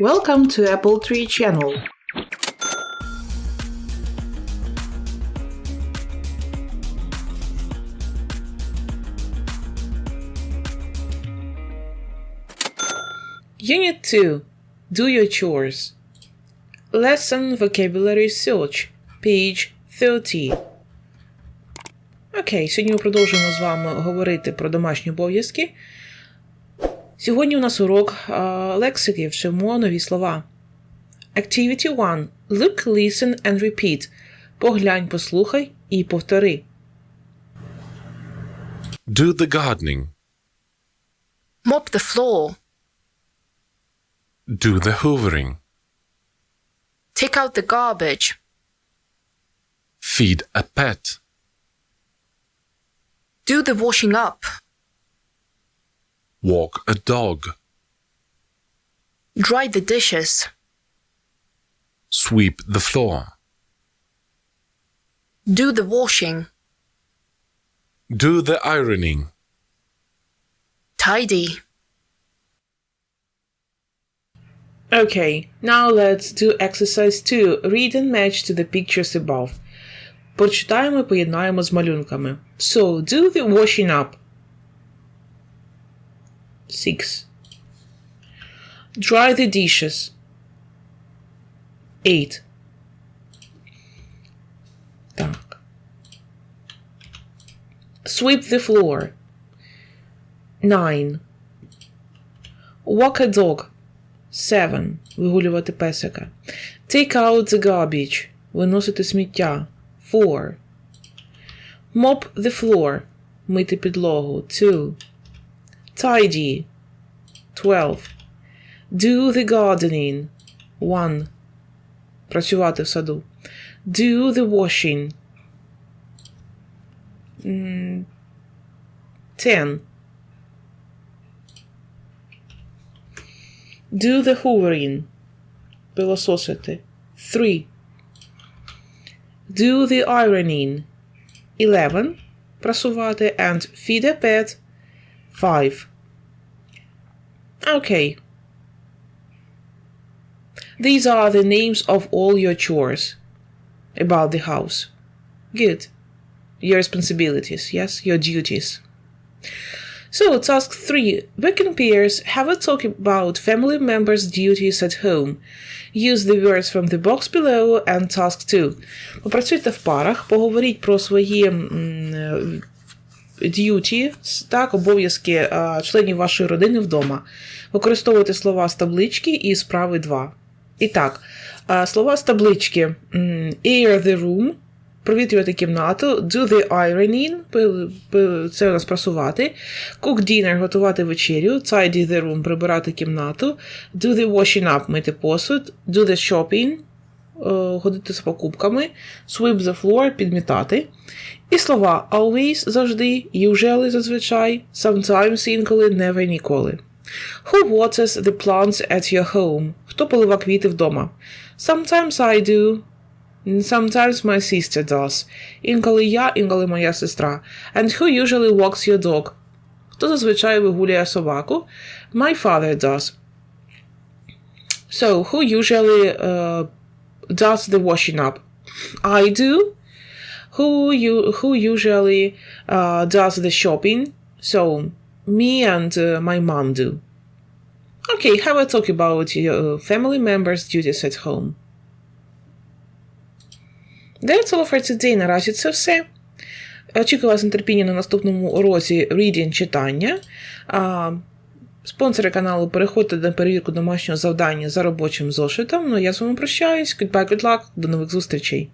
Welcome to Apple Tree channel. Unit 2 Do Your Chores. Lesson Vocabulary Search, page 30. Окей, сьогодні ми продовжуємо з вами говорити про домашні обов'язки. Сьогодні у нас урок а, лексики, вчимо нові слова. Activity 1. Look, listen and repeat. Поглянь, послухай і повтори. Do the gardening. Mop the floor. Do the hoovering. Take out the garbage. Feed a pet. Do the washing up. Walk a dog. Dry the dishes. Sweep the floor. Do the washing. Do the ironing. Tidy. Okay, now let's do exercise 2. Read and match to the pictures above. Прочитаємо і поєднаємо з малюнками. So, do the washing up. 6. Dry the dishes. 8. Так. Sweep the floor. 9. Walk a dog. 7. Вигулювати песика. Take out the garbage. Виносити сміття. 4. Mop the floor. Мити підлогу. 2. Tidy. 12. Do the gardening. 1. Працювати в саду. Do the washing. М, 10. Do the hoovering. Пилососити. 3. Do the ironing. 11. Прасувати. And feed a pet. 5. Okay. These are the names of all your chores about the house. Good. Your responsibilities, yes? Your duties. So, task 3. Work in pairs. Have a talk about family members' duties at home. Use the words from the box below and task 2. Попрацюйте в парах, поговоріть про свої м, е, duty, так, обов'язки а, членів вашої родини вдома. Використовуйте слова з таблички і справи 2. І так, а, слова з таблички air the room, провітрювати кімнату, do the ironing, це у нас прасувати, cook dinner, готувати вечерю, tidy the room, прибирати кімнату, do the washing up, мити посуд, do the shopping, е, ходити з покупками, sweep the floor, підмітати. І слова always завжди, usually зазвичай, sometimes інколи, never ніколи. Who waters the plants at your home? Хто полива квіти вдома? Sometimes I do. Sometimes my sister does. Інколи я, інколи моя сестра. And who usually walks your dog? Хто зазвичай вигуляє собаку? My father does. So, who usually uh, does the washing up? I do. Who you who usually uh, does the shopping? So, me and uh, my mom do. Okay, have a talk about your family members' duties at home. That's all for today. Наразі це все. Очікую вас з нетерпінням на наступному уроці Reading читання. Спонсори каналу переходьте на перевірку домашнього завдання за робочим зошитом. Ну, я з вами прощаюсь. Goodbye, good luck. До нових зустрічей.